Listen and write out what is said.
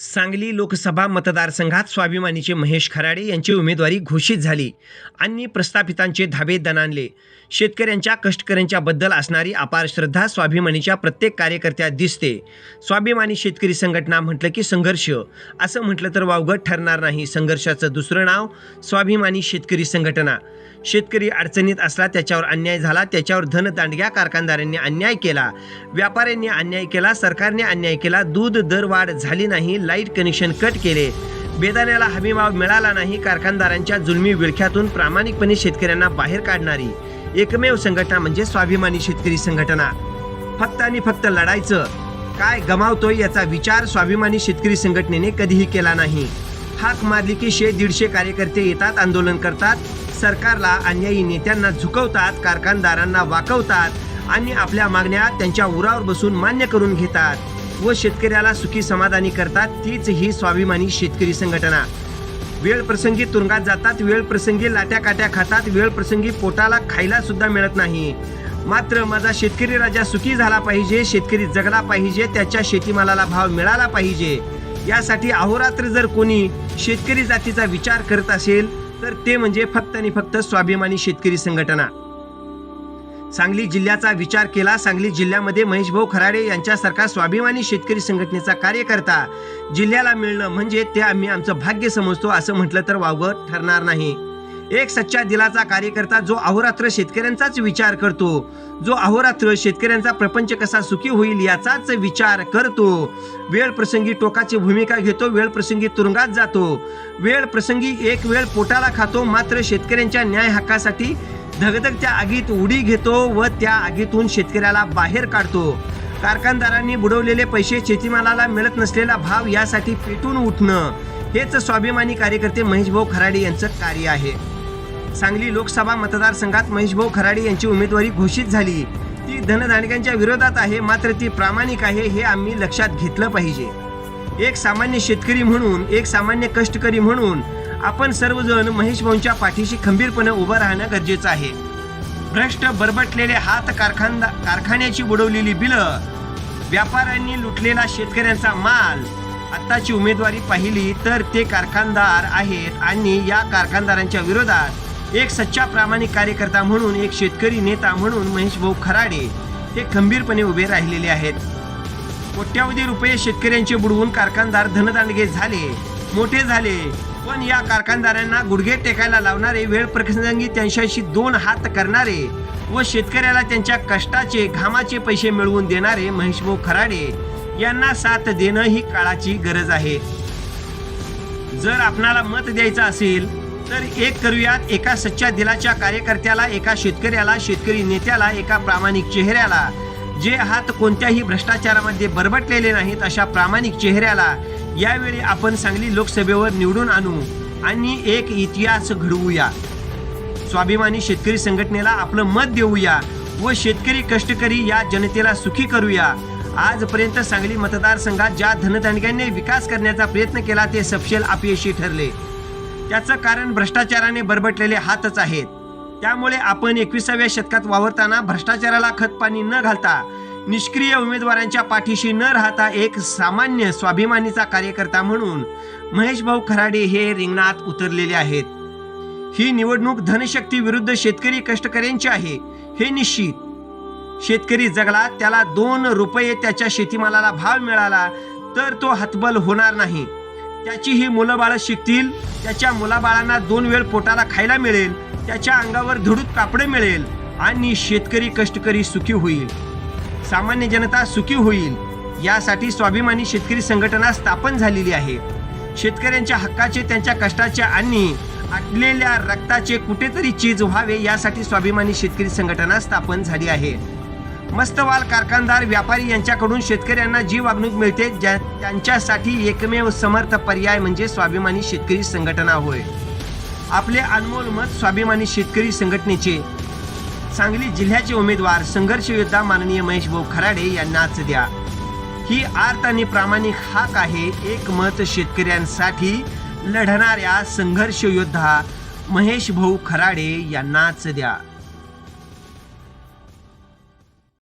सांगली लोकसभा मतदारसंघात स्वाभिमानीचे महेश खराडे यांची उमेदवारी घोषित झाली. आणि प्रस्थापितांचे धाबे दणाणले. शेतकऱ्यांच्या कष्टकऱ्यांच्या बद्दल असणारी अपार श्रद्धा स्वाभिमानीच्या प्रत्येक कार्यकर्त्यात दिसते. स्वाभिमानी शेतकरी संघटना म्हटलं की संघर्ष. असं म्हटलं तर वावगत ठरणार नाही. संघर्षाचं दुसरं नाव स्वाभिमानी शेतकरी संघटना. शेतकरी अडचणीत असला त्याच्यावर अन्याय झाला त्याच्यावर धनदांडग्या कारखानदारांनी अन्याय केला. व्यापाऱ्यांनी अन्याय केला सरकारने अन्याय केला दूध दरवाढ झाली नाही लाइट कनेक्शन कट केले. बेदाण्याला हमीभाव मिळाला नाही कारखानदारांच्या जुलमी विळख्यातून प्रामाणिकपणे शेतकऱ्यांना बाहेर काढणारी एकमेव संघटना म्हणजे स्वाभिमानी शेतकरी संघटना. फक्त आणि फक्त लढायचं काय गमावतोय याचा विचार स्वाभिमानी शेतकरी संघटनेने कधीही केला नाही. हाक मारली की शे दीडशे कार्यकर्ते येतात आंदोलन करतात सरकारला अन्यायी नेत्यांना झुकवतात कारखानदारांना वाकवतात आणि आपल्या मागण्या त्यांच्या उरावर बसून मान्य करून घेतात. व शेतकऱ्याला सुखी समाधानी करतात तीच ही स्वाभिमानी शेतकरी संघटना. वेळ प्रसंगी तुरुंगात जातात वेळ प्रसंगी लाट्या काट्या खातात वेळ प्रसंगी पोटाला खायला सुद्धा मिळत नाही. मात्र माझा शेतकरी राजा सुखी झाला पाहिजे शेतकरी जगला पाहिजे त्याच्या शेतीमालाला भाव मिळाला पाहिजे. यासाठी अहोरात्र जर कोणी शेतकरी जातीचा विचार करत असेल तर ते म्हणजे फक्त आणि फक्त स्वाभिमानी शेतकरी संघटना. सांगली जिल्ह्याचा विचार केला सांगली जिल्ह्यामध्ये महेशभाऊ खराडे यांच्यासारखा स्वाभिमानी शेतकरी संघटनेचा कार्यकर्ता जिल्ह्याला मिळणं म्हणजे ते आम्ही आमचं भाग्य समजतो असं म्हटलं तर वावगं ठरणार नाही. एक सच्चा दिलाचा कार्यकर्ता जो अहोरात्र शेतकऱ्यांचाच विचार करतो जो अहोरात्र शेतकऱ्यांचा प्रपंच कसा सुखी होईल याचाच विचार करतो. वेळ प्रसंगी टोकाची भूमिका घेतो वेळ प्रसंगी तुरुंगात जातो. वेळ प्रसंगी एक वेळ पोटाला खातो मात्र शेतकऱ्यांच्या न्याय हक्कासाठी धगधगत्या आगीत उडी घेतो व त्या आगीतून शेतकऱ्याला बाहेर काढतो. कारखानदारांनी बुडवलेले पैसे शेतीमालाला मिळत नसलेला भाव यासाठी पेटून उठणं. हेच स्वाभिमानी कार्यकर्ते महेशभाऊ खराडे यांचं कार्य आहे. सांगली लोकसभा मतदारसंघात महेशभाऊ खराडे यांची उमेदवारी घोषित झाली. ती धनदांडग्यांच्या विरोधात आहे मात्र ती प्रामाणिक आहे हे आम्ही लक्षात घेतलं पाहिजे. एक सामान्य शेतकरी म्हणून एक सामान्य कष्टकरी म्हणून आपण सर्वजण महेश भाऊंच्या पाठीशी खंबीरपणे उभं राहणं गरजेचं आहे. भ्रष्ट बरबटलेले हात कारखानदा कारखान्याची बुडवलेली बिलं व्यापाऱ्यांनी लुटलेला शेतकऱ्यांचा माल. आत्ताची उमेदवारी पाहिली तर ते कारखानदार आहेत आणि या कारखानदारांच्या विरोधात एक सच्चा प्रामाणिक कार्यकर्ता म्हणून एक शेतकरी नेता म्हणून महेश भाऊ खराडे हे खंबीरपणे उभे राहिलेले आहेत. कोट्यावधी रुपये शेतकऱ्यांचे बुडवून कारखानदार धनदांडगे झाले मोठे झाले. पण या कारखानदारांना गुडघे टेकायला लावणारे वेळ प्रसंगी त्यांच्याशी दोन हात करणारे व शेतकऱ्याला त्यांच्या कष्टाचे घामाचे पैसे मिळवून देणारे महेशभाऊ खराडे यांना साथ देणं ही काळाची गरज आहे. जर आपणाला मत द्यायचं असेल तर एक करूयात एका सच्च्या दिलाच्या कार्यकर्त्याला एका शेतकऱ्याला शेतकरी नेत्याला एका प्रामाणिक चेहऱ्याला जे हात कोणत्याही भ्रष्टाचारामध्ये बरबटलेले नाहीत अशा प्रामाणिक चेहऱ्याला यावेळी आपण सांगली लोकसभेवर निवडून आणू आणि एक इतिहास घडवूया. स्वाभिमानी शेतकरी संघटनेला आपलं मत देऊया व शेतकरी कष्टकरी या जनतेला सुखी करूया. आजपर्यंत सांगली मतदारसंघात ज्या धनदांडग्यांनी विकास करण्याचा प्रयत्न केला ते सपशेल अपयशी ठरले. त्याचं कारण भ्रष्टाचाराने बरबटलेले हातच आहेत. त्यामुळे आपण एकविसाव्या शतकात वावरताना भ्रष्टाचाराला खतपाणी न घालता निष्क्रिय उमेदवारांच्या पाठीशी न राहता एक सामान्य स्वाभिमानीचा कार्यकर्ता म्हणून महेश भाऊ खराडे हे रिंगणात उतरलेले आहेत. ही निवडणूक धनशक्ती विरुद्ध शेतकरी कष्टकऱ्यांची आहे हे निश्चित. शेतकरी जगला त्याला दोन रुपये त्याच्या शेतीमालाला भाव मिळाला तर तो हतबल होणार नाही. त्याची ही मुलं बाळं शिकतील त्याच्या मुलाबाळांना दोन वेळ पोटाला खायला मिळेल त्याच्या अंगावर धुडूत कापडे मिळेल आणि शेतकरी कष्टकरी सुखी होईल. सामान्य जनता सुखी होईल. यासाठी स्वाभिमानी शेतकरी संघटना स्थापन झालेली आहे. शेतकऱ्यांच्या हक्काचे त्यांच्या कष्टाचे आणि आटलेल्या रक्ताचे कुठेतरी चीज व्हावे यासाठी स्वाभिमानी शेतकरी संघटना स्थापन झाली आहे. मस्तवाल कारखानदार व्यापारी यांच्याकडून शेतकऱ्यांना जी वागणूक मिळते ज्या त्यांच्यासाठी एकमेव समर्थ पर्याय म्हणजे स्वाभिमानी शेतकरी संघटना होय. आपले अनमोल मत स्वाभिमानी शेतकरी संघटनेचे. सांगली जिल्ह्याचे उमेदवार संघर्ष योद्धा माननीय महेश भाऊ खराडे यांनाच द्या. ही आर्त आणि प्रामाणिक हाक आहे एक मत शेतकऱ्यांसाठी लढणाऱ्या संघर्ष योद्धा महेश भाऊ खराडे यांनाच द्या.